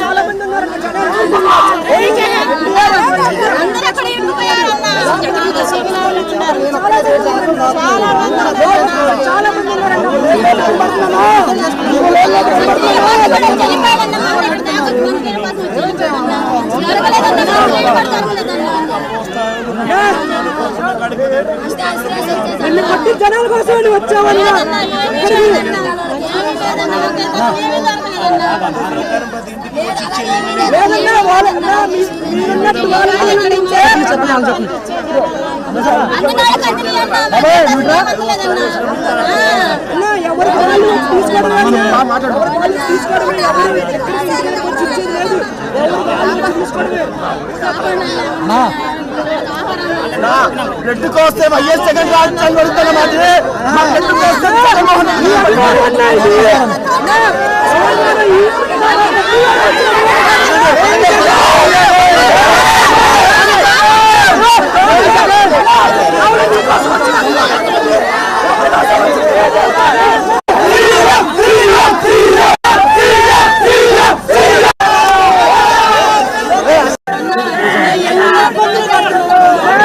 చాలా మంది ఉన్నారు. నిన్ను కొట్టి జనాల కోసం లేదన్నా మీరున్నట్టు చెప్పండి ఎవరికి వాళ్ళు తీసుకోవడం అన్నా. ఎవరికి వాళ్ళు తీసుకోవడం ఎవరు ఎక్కడ తీసుకెళ్ళి వచ్చి ఇచ్చేది లేదు. ఎవరికి వాళ్ళు తీసుకోవడమే రెడ్డి కోస్తే వైఎస్ జగన్ రాజ్యాంగం అడుగుతున్న మాదిరి మా రెడ్డి కోస్తే జగన్మోహన్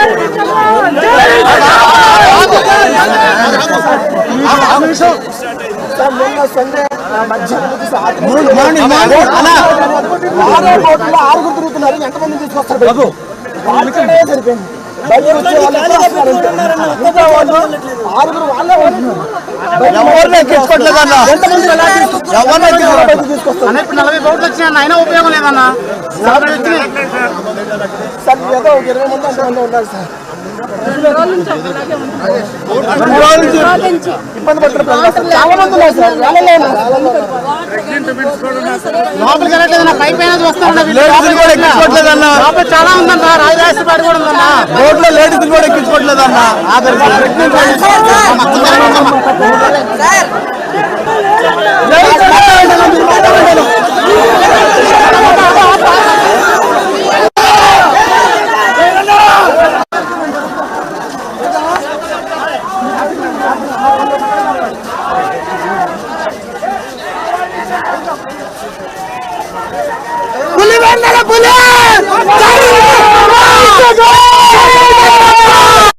రెడ్డి ఆరుగురు తిరుగుతున్నారు ఎంతమంది తీసుకొస్తారు బాబు సరిపోయింది బయట వచ్చే వాళ్ళు ఆరుగురు వాళ్ళే ఎవరిని? ఎవరిని తీసుకొస్తారు నలభై కోట్లు వచ్చినా అయినా ఉపయోగం లేదన్నా. సార్ ఏదో ఒక ఇరవై మంది సార్. ఇబ్బంది. చాలా మంది ఉన్నారు సార్. వేలలో ఉన్నారు. లోపలికి వెళ్ళట్లేదన్నా పై పైన చూస్తామన్నా లేడీస్ని కూడా ఎక్కించుకోవట్లేదన్నా. లోపల చాలా ఉందన్నా రాజరాజేశ్వరి కూడా ఉందన్నా. రోడ్లో లేడీస్ కూడా ఎక్కించుకోవట్లేదన్నా পুলিশ পুলিশ!